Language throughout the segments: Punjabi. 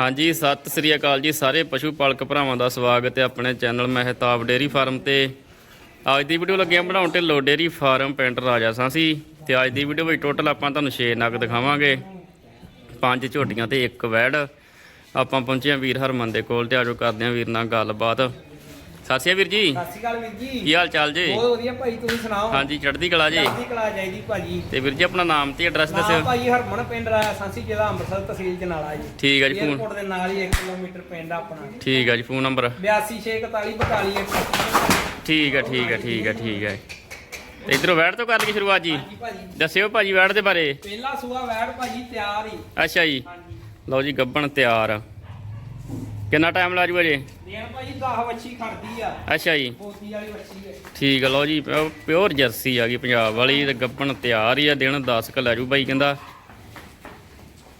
ਹਾਂਜੀ, ਸਤਿ ਸ੍ਰੀ ਅਕਾਲ ਜੀ ਸਾਰੇ ਪਸ਼ੂ ਪਾਲਕ ਭਰਾਵਾਂ ਦਾ ਸਵਾਗਤ ਹੈ ਆਪਣੇ ਚੈਨਲ ਮਹਿਤਾਬ ਡੇਰੀ ਫਾਰਮ ਤੇ। ਅੱਜ ਦੀ ਵੀਡੀਓ ਲੱਗੇ ਬਣਾਉਣ 'ਤੇ ਲੋ ਡੇਰੀ ਫਾਰਮ ਪਿੰਡ ਰਾਜਾ ਸਾਂਸੀ। ਤੇ ਅੱਜ ਦੀ ਵੀਡੀਓ ਵਿੱਚ ਟੋਟਲ ਆਪਾਂ ਤੁਹਾਨੂੰ 6 ਨਗ ਦਿਖਾਵਾਂਗੇ। ਪੰਜ ਝੋਟੀਆਂ ਤੇ ਇੱਕ ਵੈੜ। ਆਪਾਂ ਪਹੁੰਚੇ ਆ ਵੀਰ ਹਰਮਨ ਦੇ ਕੋਲ ਤੇ ਆਜੋ ਕਰਦੇ ਆ ਵੀਰ ਨਾਲ ਗੱਲਬਾਤ। ਸਤਿ ਸ਼੍ਰੀ ਅਕਾਲ ਵੀਰ ਜੀ। ਸਤਿ ਸ਼੍ਰੀ ਅਕਾਲ ਵੀਰ ਜੀ। ਕੀ ਹਾਲ ਚਾਲ ਜੀ? ਬਹੁਤ ਵਧੀਆ ਭਾਈ ਤੁਸੀਂ ਸੁਣਾਓ? ਹਾਂਜੀ ਚੜ੍ਹਦੀ ਕਲਾ ਜੀ। ਚੜ੍ਹਦੀ ਕਲਾ ਜਾਈਦੀ ਭਾਜੀ। ਤੇ ਵੀਰ ਜੀ ਆਪਣਾ ਨਾਮ ਤੇ ਐਡਰੈਸ ਦੱਸਿਓ। ਭਾਜੀ ਹਰਮਨ ਪਿੰਡ ਸਾਂਸੀ ਜ਼ਿਲ੍ਹਾ ਅੰਮ੍ਰਿਤਸਰ ਤਹਿਸੀਲ ਜਨਾਲਾ ਜੀ। ਠੀਕ ਹੈ ਜੀ ਫੋਨ ਏਅਰਪੋਰਟ ਦੇ ਨਾਲ ਹੀ 1 ਕਿਲੋਮੀਟਰ ਪਿੰਡ ਆ ਆਪਣਾ। ਠੀਕ ਹੈ ਜੀ ਫੋਨ ਨੰਬਰ। 826442 ਠੀਕ ਹੈ ਠੀਕ ਹੈ ਠੀਕ ਹੈ ਠੀਕ ਹੈ ਤੇ ਇਧਰੋਂ ਵੈੜ ਤੋਂ ਕਰ ਲਈਏ ਸ਼ੁਰੂਆਤ ਜੀ। ਦੱਸਿਓ ਭਾਜੀ ਵੈੜ ਦੇ ਬਾਰੇ। ਪਹਿਲਾ ਸੂਆ ਵੈੜ ਭਾਜੀ ਤਿਆਰ ਹੀ। ਅੱਛਾ ਜੀ। ਲਓ ਜੀ ਗੱਬਣ ਤਿਆਰ। ਕਿੰਨਾ ਟਾਈਮ ਲਾ ਜੂਗਾ ਜੀ? ਦੇਣ ਭਾਜੀ 10 ਵੱਛੀ ਖੜਦੀ ਆ। ਅੱਛਾ ਜੀ। ਬੋਤੀ ਵਾਲੀ ਵੱਛੀ ਹੈ ਠੀਕ ਹੈ ਲਓ ਜੀ ਪਿਓ- ਪਿਓਰ ਜਰਸੀ ਆ ਗਈ ਪੰਜਾਬ ਵਾਲੀ ਤੇ ਗੱਬਣ ਤਿਆਰ ਹੀ ਆ ਦਿਨ 10 ਕ ਲੈ ਜੂ ਬਾਈ ਕਹਿੰਦਾ।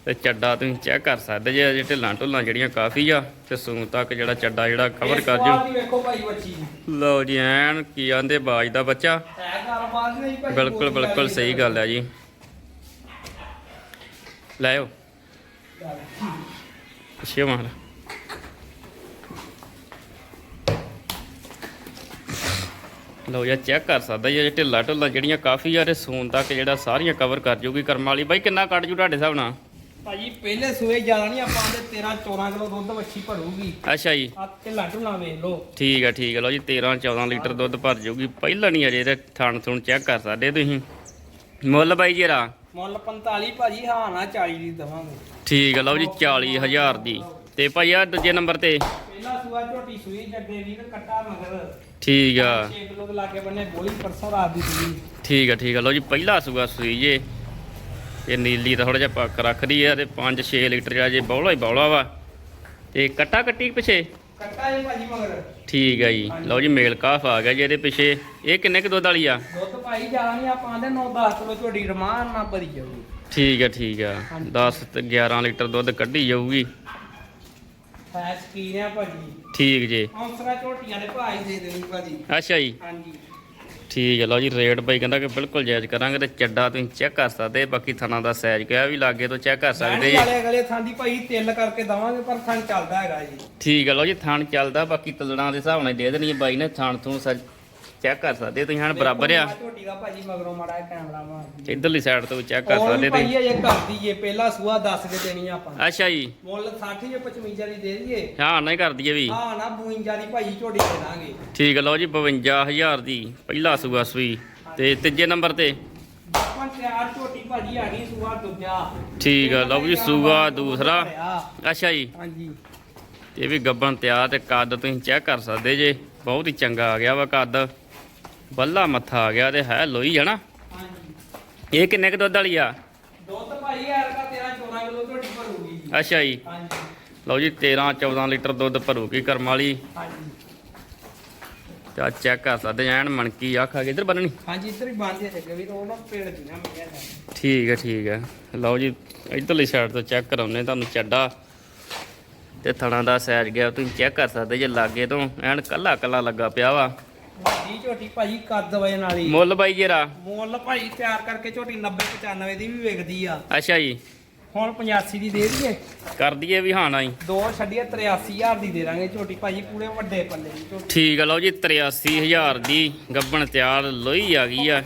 ਤੇ ਚੱਡਾ ਤੁਸੀਂ ਚੈੱਕ ਕਰ ਸਕਦੇ ਜੇ ਅਜੇ ਢਿੱਲਾਂ ਢੁੱਲਾਂ ਜਿਹੜੀਆਂ ਕਾਫੀ ਆ ਤੇ ਸੂਨ ਤੱਕ ਜਿਹੜਾ ਚੱਡਾ ਜਿਹੜਾ ਕਵਰ ਕਰ ਜੂ। ਲਓ ਜੀ ਐਨ ਕੀ ਆਂਦੇ ਬਾਜ ਦਾ ਬੱਚਾ। ਬਿਲਕੁਲ ਬਿਲਕੁਲ ਸਹੀ ਗੱਲ ਹੈ ਜੀ। ਲੈ ਆਓ। ਗੱਲ। ਪਿੱਛੇ ਮਾਰ। ਲਓ ਯਾ ਚੈੱਕ ਕਰ ਸਕਦਾ ਜੀ ਢਿੱਲਾ ਢੁੱਲਾ ਜਿਹੜੀਆਂ ਕਾਫੀ ਤੇ ਸੂਨ ਤੱਕ ਜਿਹੜਾ ਸਾਰੀਆਂ ਕਵਰ ਕਰ ਜੂਗੀ ਕਰਮ ਵਾਲੀ। ਬਾਈ ਕਿੰਨਾ ਕੱਢ ਜੂ ਤੁਹਾਡੇ ਹਿਸਾਬ ਨਾਲ? ਭਾਜੀ ਪਹਿਲੇ ਸੂਏ ਜ਼ਿਆਦਾ ਨਹੀਂ ਆਪਾਂ ਦੇ 13 14 ਕਿਲੋ ਦੁੱਧ ਵੱਛੀ ਭਰੂਗੀ। ਅੱਛਾ ਜੀ। ਆ ਤੇ ਲਾਟੂ ਨਾ ਵੇਖ ਲੋ ਠੀਕ ਆ ਠੀਕ ਆ ਲਓ ਜੀ 13 14 ਲੀਟਰ ਦੁੱਧ ਭਰ ਜੂਗੀ। ਪਹਿਲਾਂ ਨਹੀਂ ਅਜੇ ਤੇ ਥਣ ਥੁਣ ਚੈੱਕ ਕਰ ਸਕਦੇ ਤੁਸੀਂ। ਮੁੱਲ ਬਾਈ ਜਰਾ? ਮੁੱਲ 45 ਭਾਜੀ ਹਾਂ ਨਾ 40 ਦੀ ਦਵਾਂਗੇ। ਠੀਕ ਆ ਲਓ ਜੀ 40000 ਦੀ। ਤੇ ਭਾਈ ਆ ਦੂਜੇ ਨੰਬਰ ਤੇ? ਪਹਿਲਾ ਸੂਆ ਝੋਟੀ ਸੂਈ ਜੱਗੇ ਵੀਰ ਕੱਟਾ ਮਗਰ। ਠੀਕ ਆ। 6 ਕਿਲੋ ਦੇ ਲਾਗੇ ਬੰਨੇ ਬੋਲੀ ਪਰਸੋਂ ਰਾਤ ਦੀ ਸੂਈ ਠੀਕ ਆ ਠੀਕ ਆ। ਲਓ ਜੀ ਪਹਿਲਾ ਸੂਆ ਸੂਈ ਜੇ। ਇਹ ਨੀਲੀ ਤਾਂ ਥੋੜਾ ਜਿਹਾ ਪੱਕ ਰੱਖਦੀ ਆ ਤੇ 5-6 ਲੀਟਰ ਜਿਹੜਾ ਜੇ ਬੌਲਾ ਹੀ ਬੌਲਾ ਵਾ। ਤੇ ਕੱਟਾ ਕੱਟੀ ਪਿੱਛੇ? ਕੱਟਾ ਇਹ ਭਾਜੀ ਮਗਰ। ਠੀਕ ਆ ਜੀ। ਲਓ ਜੀ ਮੇਲ ਕਾਫ ਆ ਗਿਆ ਜੀ ਇਹਦੇ ਪਿੱਛੇ। ਇਹ ਕਿੰਨੇ ਕੁ ਦੁੱਧ ਵਾਲੀ ਆ? ਦੁੱਧ ਭਾਈ ਜ਼ਿਆਦਾ ਨਹੀਂ ਆਪਾਂ ਦੇ 9-10 ਕਿਲੋ ਝੋਟੀ ਰਮਾਨ ਨਾ ਭਰੀ ਜਾਊਗੀ। ਠੀਕ ਆ ਠੀਕ ਆ। 10 ਤੇ 11 ਲੀਟਰ ਦੁੱਧ ਕੱਢੀ ਜਾਊਗੀ। ਹੈ ਸਕੀਨ ਆ ਭਾਜੀ। ਠੀਕ ਜੇ। ਹੌਂਸਲਾ ਝੋਟੀਆਂ ਦੇ ਭਾਈ ਦੇ ਦੇਣੀ ਭਾਜੀ ਅੱਛਾ ਜੀ। ਹਾਂਜੀ। ਠੀਕ ਹੈ ਲਓ ਜੀ ਰੇਟ ਬਾਈ ਕਹਿੰਦਾ ਕਿ ਬਿਲਕੁਲ ਜਾਇਜ਼ ਕਰਾਂਗੇ ਤੇ ਚੱਡਾ ਤੁਸੀਂ ਚੈੱਕ ਕਰ ਸਕਦੇ ਬਾਕੀ ਥਣਾ ਦਾ ਸਾਈਜ਼ ਕਿਹਾ ਵੀ ਲਾਗੇ ਤੋਂ ਚੈੱਕ ਕਰ ਸਕਦੇ ਜੀ। ਵਾਲੇ ਅਗਲੇ ਥਾਂ ਦੀ ਭਾਈ ਤਿਲ ਕਰਕੇ ਦਵਾਂਗੇ ਪਰ ਥਾਂ ਚੱਲਦਾ ਹੈਗਾ ਜੀ। ਠੀਕ ਹੈ ਲਓ ਜੀ ਥਣ ਚੱਲਦਾ ਬਾਕੀ ਤਲੜਾਂ ਦੇ ਹਿਸਾਬ ਨਾਲ ਦੇ ਦੇਣੀ ਹੈ ਬਾਈ ਨੇ ਥਣ ਤੋਂ ਚੈੱਕ ਕਰ ਸਕਦੇ ਤੁਸੀਂ ਹਣ ਬਰਾਬਰ ਆ। ਝੋਟੀ ਦਾ ਭਾਜੀ ਮਗਰੋਂ ਮਾੜਾ ਕੈਮਰਾ ਮਾਰ ਇਧਰਲੀ ਸਾਈਡ ਤੋਂ ਚੈੱਕ ਕਰ ਸਕਦੇ ਭਾਈ ਤੁਸੀਂ ਇਹ ਕਰਦੀ ਏ ਪਹਿਲਾ ਸੂਆ ਦੱਸ ਕੇ ਦੇਣੀ ਆ ਆਪਾਂ। ਅੱਛਾ ਜੀ। ਮੁੱਲ 60 ਜਾਂ 55 ਦੀ ਦੇ ਦਈਏ। ਹਾਂ ਨਹੀਂ ਕਰ ਦਈਏ ਵੀ। ਹਾਂ ਨਾ 52 ਦੀ ਭਾਈ ਝੋਟੀ ਦੇ ਦਾਂਗੇ। ਠੀਕ ਲਓ ਜੀ 52000 ਦੀ ਪਹਿਲਾ ਸੂਆ ਸੂਈ। ਤੇ ਤੀਜੇ ਨੰਬਰ ਤੇ। ਆ ਠੀਕ ਹੈ ਲਓ ਜੀ ਸੂਆ ਦੂਸਰਾ। ਅੱਛਾ ਜੀ। ਹਾਂਜੀ। ਇਹ ਵੀ ਗੱਬਣ ਤਿਆਰ ਤੇ ਕੱਦ ਤੁਸੀਂ ਚੈੱਕ ਕਰ ਸਕਦੇ ਜੇ। ਬਹੁਤ ਹੀ ਚੰਗਾ ਆ ਗਿਆ ਵਾ ਕੱਦ। ਬੱਲਾ ਮੱਥਾ ਆ ਗਿਆ ਤੇ ਹੈ ਲੋਈ ਹੈ ਨਾ ਹਾਂਜੀ। ਇਹ ਕਿੰਨੇ ਕੁ ਦੁੱਧ ਵਾਲੀ ਆ? ਦੁੱਧ ਭਾਈ ਯਾਰ ਦਾ 13 14 ਕਿਲੋ ਝੋਟੀ ਭਰੂਗੀ। ਅੱਛਾ ਜੀ। ਹਾਂਜੀ। ਲਓ ਜੀ 13 14 ਲੀਟਰ ਦੁੱਧ ਭਰੂਗੀ ਕਰਮ ਵਾਲੀ। ਹਾਂਜੀ। ਤੇ ਚੈੱਕ ਕਰ ਸਕਦੇ ਐਨ ਮਣਕੀ ਅੱਖ ਆ ਗਈ ਇਧਰ ਬੰਨਣੀ। ਹਾਂਜੀ ਇੱਧਰ ਹੀ ਬੰਦੇ ਜੱਗੇ ਵੀ ਉਹ ਨਾ ਪੇੜ ਦੀ ਨਾ ਜਾਂਦਾ ਠੀਕ ਹੈ ਠੀਕ ਹੈ ਲਓ ਜੀ ਇਧਰਲੀ ਸਾਈਡ ਤੋਂ ਚੈੱਕ ਕਰਾਉਨੇ ਤੁਹਾਨੂੰ ਚੱਡਾ। ਤੇ ਥਣਾ ਦਾ ਸਾਈਜ਼ ਗਿਆ ਤੁਸੀਂ ਚੈੱਕ ਕਰ ਸਕਦੇ ਜੇ ਲਾਗੇ ਤੋਂ। ਐਨ ਕੱਲਾ ਕੱਲਾ ਲੱਗਾ ਪਿਆ ਵਾ। ਵੱਡੀ ਝੋਟੀ ਭਾਜੀ ਕੱਦ ਵਜਨ ਵਾਲੀ। ਮੁੱਲ ਬਾਈ ਜਰਾ। ਮੁੱਲ ਭਾਈ ਤਿਆਰ ਕਰਕੇ ਝੋਟੀ 90 95 ਦੀ ਵੀ ਵਿਕਦੀ ਆ। ਅੱਛਾ ਜੀ। ਹੁਣ 85 ਦੀ ਦੇ ਦਈਏ। ਕਰ ਦਈਏ ਵੀ ਹਾਂ ਨਾ ਜੀ ਦੋ ਛੱਡੀਏ 83000 ਦੀ ਦੇ ਦਾਂਗੇ ਝੋਟੀ। ਭਾਜੀ ਪੂਰੇ ਵੱਡੇ ਪੱਲੇ ਦੀ ਝੋਟੀ। ਠੀਕ ਆ ਲਓ ਜੀ 83000 ਦੀ ਗੱਬਣ ਤਿਆਰ ਲੋਈ ਆ ਗਈ ਆ।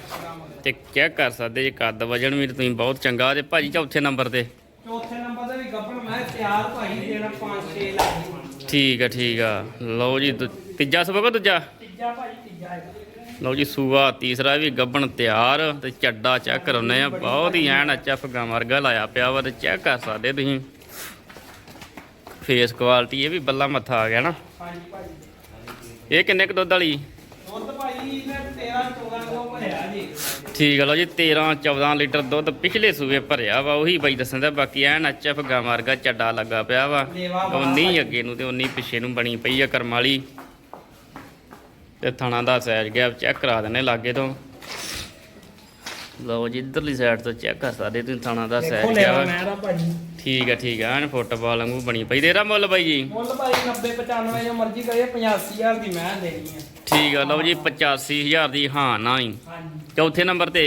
ਤੇ ਚੈੱਕ ਕਰ ਸਕਦੇ ਜੇ ਕੱਦ ਵਜਣ ਵੀ ਤੁਸੀਂ ਬਹੁਤ ਚੰਗਾ ਤੇ ਭਾਜੀ ਚੌਥੇ ਨੰਬਰ ਤੇ। ਚੌਥੇ ਨੰਬਰ ਤੇ ਵੀ ਗੱਬਣ ਮੈਂ ਤਿਆਰ ਭਾਈ ਦੇਣਾ 5-6 ਲੱਖ ਠੀਕ ਆ ਠੀਕ ਆ। ਲਓ ਜੀ ਤੀਜਾ ਸਬਕ ਦੂਜਾ? ਤੀਜਾ ਲਓ ਜੀ ਸੂਆ ਤੀਸਰਾ ਵੀ ਗੱਬਣ ਤਿਆਰ ਤੇ ਚੱਡਾ ਚੈੱਕ ਕਰਾਉਨੇ ਆ ਬਹੁਤ ਹੀ ਐਨ ਅੱਛਾ ਫਗਾ ਵਰਗਾ ਲਾਇਆ ਪਿਆ ਵਾ ਤੇ ਚੈੱਕ ਕਰ ਸਕਦੇ ਤੁਸੀਂ। ਫੇਸ ਕੁਆਲਿਟੀ ਇਹ ਵੀ ਬੱਲਾ ਮੱਥਾ ਆ ਗਿਆ ਨਾ। ਹਾਂਜੀ ਇਹ ਕਿੰਨੇ ਕੁ ਦੁੱਧ ਵਾਲੀ? ਦੁੱਧ ਭਾਈ ਨੇ 13 14 ਕਿਲੋ ਭਰਿਆ ਜੀ। ਠੀਕ ਆ ਲਓ ਜੀ 13 14 ਲੀਟਰ ਦੁੱਧ ਪਿਛਲੇ ਸੂਏ ਭਰਿਆ ਵਾ ਉਹੀ ਬਾਈ ਦੱਸਣ ਦਾ ਬਾਕੀ ਐਨ ਅੱਛਾ ਫਗਾ ਵਰਗਾ ਚੱਡਾ ਲੱਗਾ ਪਿਆ ਵਾ। ਲੇਵਾ ਬੜਾ ਉਨੀ ਅੱਗੇ ਨੂੰ ਤੇ ਉਨੀ ਪਿੱਛੇ ਨੂੰ ਬਣੀ ਪਈ ਆ ਕਰਮ ਵਾਲੀ ਤੇ ਥਣਾ ਦਾ ਸਾਈਜ਼ ਗਿਆ ਚੈੱਕ ਕਰਾ ਦਿੰਨੇ ਲਾਗੇ ਤੋਂ। ਲਓ ਜੀ ਇਧਰਲੀ ਸਾਈਡ ਤੋਂ ਚੈੱਕ ਕਰ ਸਕਦੇ ਤੁਸੀਂ ਥਣਾ ਦਾ ਸਾਈਜ਼ ਗਿਆ ਠੀਕ ਆ ਠੀਕ ਆ ਐਨ ਫੁੱਟਬਾਲ ਵਾਂਗੂ ਬਣੀ ਪਈ। ਤੇਰਾ ਮੁੱਲ ਬਾਈ ਜੀ। ਮੁੱਲ ਭਾਈ 90 95 ਜੋ ਮਰਜ਼ੀ ਕਰੇ 85000 ਦੀ ਮੈਂ ਦੇਣੀ ਆ ਠੀਕ ਆ ਲਓ ਜੀ 85000 ਦੀ ਹਾਂ ਨਾ ਹੀ। ਚੌਥੇ ਨੰਬਰ ਤੇ।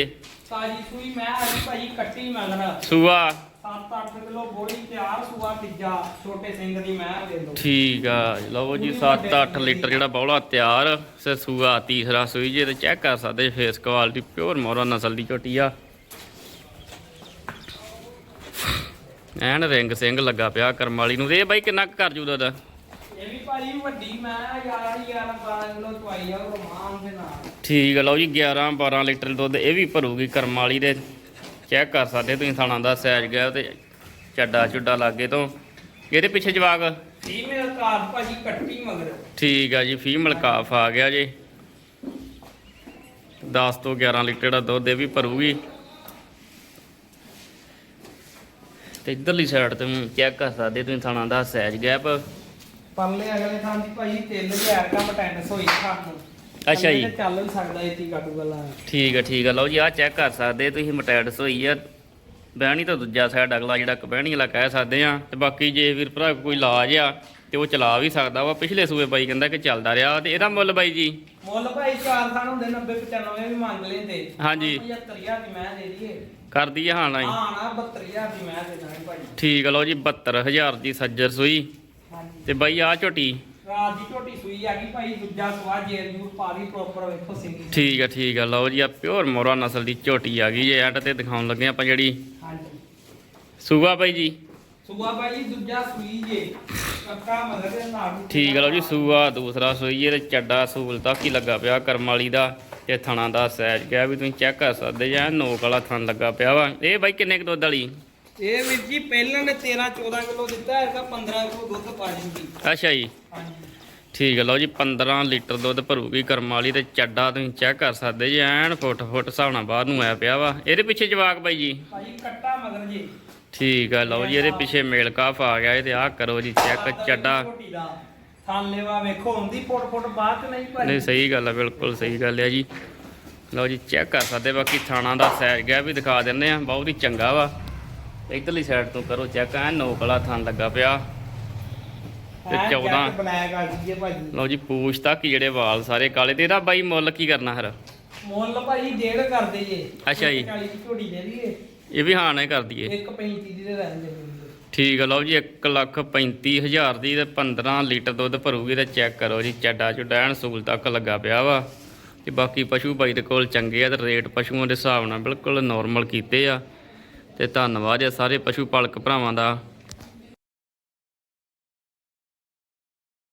ਤਾਜੀ ਸੂਈ ਮੈਂ ਗਈ ਭਾਜੀ ਕੱਟੀ ਮੰਗਣਾ। ਸੂਆ। 7-8 ਕਿਲੋ ਬੋਲੀ ਤਿਆਰ ਸੂਆ ਤੀਜਾ ਛੋਟੇ ਸਿੰਘ ਦੀ ਮੈਂ ਦੇ ਦੋ ਠੀਕ ਆ ਲਓ ਜੀ 7-8 ਲੀਟਰ ਜਿਹੜਾ ਬੌਲਾ ਤਿਆਰ ਸੇ ਸੂਆ ਤੀਸਰਾ ਸੂਈ ਜੇ ਤੇ ਚੈੱਕ ਕਰ ਸਕਦੇ ਫੇਸ ਕੁਆਲਿਟੀ ਪਿਓਰ ਮੋਰਾ ਨਸਲ ਦੀ ਝੋਟੀ ਆ। ਐਨ ਰਿੰਗ ਸਿੰਘ ਲੱਗਾ ਪਿਆ ਕਰਮ ਵਾਲੀ ਨੂੰ ਇਹ ਬਾਈ ਕਿੰਨਾ ਕੁ ਕਰ ਜੂ ਦੁੱਧ ਇਹ ਵੀ ਭਾਜੀ ਵੱਡੀ ਮੈਂ 11 11 12 ਕਿਲੋ ਚਵਾਈ ਆ ਰਮਾਨ ਦੇ ਨਾਲ। ਠੀਕ ਆ ਲਓ ਜੀ 11 12 ਲੀਟਰ ਦੁੱਧ ਇਹ ਵੀ ਭਰੂਗੀ ਕਰਮ ਵਾਲੀ ਦੇ। ਚੈੱਕ ਕਰ ਸਕਦੇ ਤੁਸੀਂ ਥਾਣਾ ਦਾ ਸਾਈਜ਼ ਗਿਆ ਤੇ ਚੱਡਾ ਚੁੱਡਾ ਲਾਗੇ ਤੋਂ। ਇਹਦੇ ਪਿੱਛੇ ਜਵਾਕ? ਫੀਮੇਲ ਕਾਰ ਭਾਜੀ ਕੱਟੀ ਮਗਰ। ਠੀਕ ਆ ਜੀ ਫੀਮੇਲ ਕਾਫ ਆ ਗਿਆ ਜੀ। 10 ਤੋਂ 11 ਲੀਟਰ ਦਾ ਦੁੱਧ ਇਹ ਵੀ ਭਰੂਗੀ। ਤੇ ਇਧਰਲੀ ਸਾਈਡ ਤੇ ਚੈੱਕ ਕਰ ਸਕਦੇ ਤੁਸੀਂ ਥਾਣਾ ਦਾ ਸਾਈਜ਼ ਗੈਪ। ਪਰਲੇ ਅਗਲੇ ਥਾਂ ਦੀ ਭਾਜੀ 3000 ਦਾ ਅਟੈਂਡੈਂਸ ਹੋਈ ਸਾਨੂੰ। ਅੱਛਾ ਜੀ। ਚੱਲ ਵੀ ਸਕਦਾ ਇਤੀ ਕਾਟੂ ਗੱਲਾਂ ਠੀਕ ਆ ਠੀਕ ਆ। ਲਓ ਜੀ ਆ ਚੈੱਕ ਕਰ ਸਕਦੇ ਤੁਸੀਂ ਮਟੈਡਸ ਹੋਈ ਆ। ਬਹਿਣੀ ਤਾਂ ਦੂਜਾ ਸਾਈਡ ਅਗਲਾ ਜਿਹੜਾ ਕਬਹਿਣੀ ਵਾਲਾ ਕਹਿ ਸਕਦੇ ਆ। ਤੇ ਬਾਕੀ ਜੇ ਵੀਰ ਭਰਾ ਕੋਈ ਇਲਾਜ ਆ ਤੇ ਉਹ ਚਲਾ ਵੀ ਸਕਦਾ ਵਾ। ਪਿਛਲੇ ਸੂਏ ਬਾਈ ਕਹਿੰਦਾ ਕਿ ਚੱਲਦਾ ਰਿਹਾ ਤੇ ਇਹਦਾ ਮੁੱਲ ਬਾਈ ਜੀ? ਮੁੱਲ ਭਾਈ ਚਾਰ ਥਾਂ ਹੁੰਦੇ 90 95 ਵੀ ਮੰਗ ਲੈਂਦੇ। ਹਾਂਜੀ। 75000 ਦੀ ਮੈਂ ਦੇ ਦਈਏ। ਕਰਦੀ ਆ ਹਾਂ ਨਾ ਜੀ। ਹਾਂ ਨਾ 72000 ਦੀ ਮੈਂ ਦੇ ਦਾਂਗੇ ਭਾਜੀ ਠੀਕ ਲਓ ਜੀ 72000 ਦੀ ਸੱਜਰ ਸੂਈ। ਤੇ ਬਾਈ ਆ ਝੋਟੀ? ਰਾਤ ਦੀ ਝੋਟੀ ਸੂਈ ਆ ਗਈ ਭਾਈ ਦੂਜਾ ਸਵਾ ਜੇਰ ਜੂਰ ਪਾਰੀ ਪ੍ਰੋਪਰ ਵੇਖੋ ਸਿੰਗੀ ਠੀਕ ਆ ਠੀਕ ਆ ਲਓ ਜੀ ਆ ਪਿਓਰ ਮੋਰਾ ਨਸਲ ਦੀ ਝੋਟੀ ਆ ਗਈ ਜੇ ਐਡ ਤੇ ਦਿਖਾਉਣ ਲੱਗੇ ਆਪਾਂ ਜਿਹੜੀ ਹਾਂਜੀ। ਸੂਆ ਬਾਈ ਜੀ। ਸੂਆ ਭਾਈ ਦੂਜਾ ਸੂਈ ਜੇ ਕੱਕਾ ਮਗਰ ਦੇ ਨਾਲ ਠੀਕ ਆ ਲਓ ਜੀ ਸੂਆ ਦੂਸਰਾ ਸੂਈ ਇਹ ਤੇ ਚੱਡਾ ਸੂਲ ਤੱਕ ਹੀ ਲੱਗਾ ਪਿਆ ਕਰਮ ਵਾਲੀ ਦਾ ਤੇ ਥਣਾ ਦਾ ਸਾਈਜ਼ ਗਿਆ ਵੀ ਤੁਸੀਂ ਚੈੱਕ ਕਰ ਸਕਦੇ ਜਾਂ ਨੋਕ ਵਾਲਾ ਥਣ ਲੱਗਾ ਪਿਆ ਵਾ। ਇਹ ਬਾਈ ਕਿੰਨੇ ਕੁ ਦੁੱਧ ਵਾਲੀ? ਇਹ ਵੀਰ ਜੀ ਪਹਿਲਾਂ ਨੇ 13 14 ਕਿਲੋ ਦਿੱਤਾ ਹੈਗਾ 15 ਕਿਲੋ ਦੁੱਧ ਪਾ ਜੂਗੀ ਅੱਛਾ ਜੀ। ਹਾਂਜੀ। ਠੀਕ ਆ ਲਓ ਜੀ 15 ਲੀਟਰ ਦੁੱਧ ਭਰੂਗੀ ਕਰਮ ਵਾਲੀ ਤੇ ਚੱਡਾ ਤੁਸੀਂ ਚੈੱਕ ਕਰ ਸਕਦੇ ਜੀ ਐਨ ਫੁੱਟ ਫੁੱਟ ਹਿਸਾਬ ਨਾਲ ਬਾਹਰ ਨੂੰ ਆਇਆ ਪਿਆ ਵਾ। ਇਹਦੇ ਪਿੱਛੇ ਜਵਾਕ ਬਾਈ ਜੀ? ਭਾਈ ਕੱਟਾ ਮਗਰ ਜੀ। ਠੀਕ ਆ ਲਓ ਜੀ ਇਹਦੇ ਪਿੱਛੇ ਮੇਲ ਕਾਫ ਆ ਗਿਆ ਇਹ ਤੇ ਆਹ ਕਰੋ ਜੀ ਚੈੱਕ ਚੱਡਾ। ਥਾਲੇਵਾ ਵੇਖੋ ਹੁੰਦੀ ਫੁੱਟ ਫੁੱਟ ਬਾਅਦ ਨਹੀਂ ਭਾਈ ਨਹੀਂ ਸਹੀ ਗੱਲ ਆ ਬਿਲਕੁਲ ਸਹੀ ਗੱਲ ਆ ਜੀ। ਲਓ ਜੀ ਚੈੱਕ ਕਰ ਸਕਦੇ ਬਾਕੀ ਥਾਣਾ ਦਾ ਸਾਈਜ਼ ਗਿਆ ਵੀ ਦਿਖਾ ਦਿੰਦੇ ਆ ਬਹੁਤ ਹੀ ਚੰਗਾ ਵਾ। ਇਧਰਲੀ ਸਾਈਡ ਤੋਂ ਕਰੋ ਚੈੱਕ ਐ ਨੋਕ ਵਾਲਾ ਥਣ ਲੱਗਾ ਪਿਆ। ਤੇ 14 ਬਲੈਕ ਆ ਗਈ ਹੈ ਭਾਜੀ ਲਓ ਜੀ ਪੂਛ ਤੱਕ ਜਿਹੜੇ ਵਾਲ ਸਾਰੇ ਕਾਲੇ ਤੇ ਇਹਦਾ ਬਾਈ ਮੁੱਲ ਕੀ ਕਰਨਾ ਹਰ ਮੁੱਲ ਭਾਜੀ ਡੇਢ ਕਰਦੇ ਜੇ ਅੱਛਾ ਜੀ। 40 ਦੀ ਦਈਏ। ਇਹ ਵੀ ਹਾਂ ਨਾ ਕਰ ਦਈਏ। 1.35 ਦੀ ਦੇ ਰਹਿੰਦੇ ਠੀਕ ਆ ਲਓ ਜੀ 1 ਲੱਖ 35 ਹਜ਼ਾਰ ਦੀ ਤੇ 15 ਲੀਟਰ ਦੁੱਧ ਭਰੂਗੀ ਤੇ ਚੈੱਕ ਕਰੋ ਜੀ ਚੱਡਾ ਚੁੱਡਾ ਐਨ ਸੂਲ ਤੱਕ ਲੱਗਾ ਪਿਆ ਵਾ। ਤੇ ਬਾਕੀ ਪਸ਼ੂ ਬਾਈ ਦੇ ਕੋਲ ਚੰਗੇ ਆ ਤੇ ਰੇਟ ਪਸ਼ੂਆਂ ਦੇ ਹਿਸਾਬ ਨਾਲ ਬਿਲਕੁਲ ਨਾਰਮਲ ਕੀਤੇ ਆ। ਤੇ ਧੰਨਵਾਦ ਆ ਸਾਰੇ ਪਸ਼ੂ ਪਾਲਕ ਭਰਾਵਾਂ ਦਾ।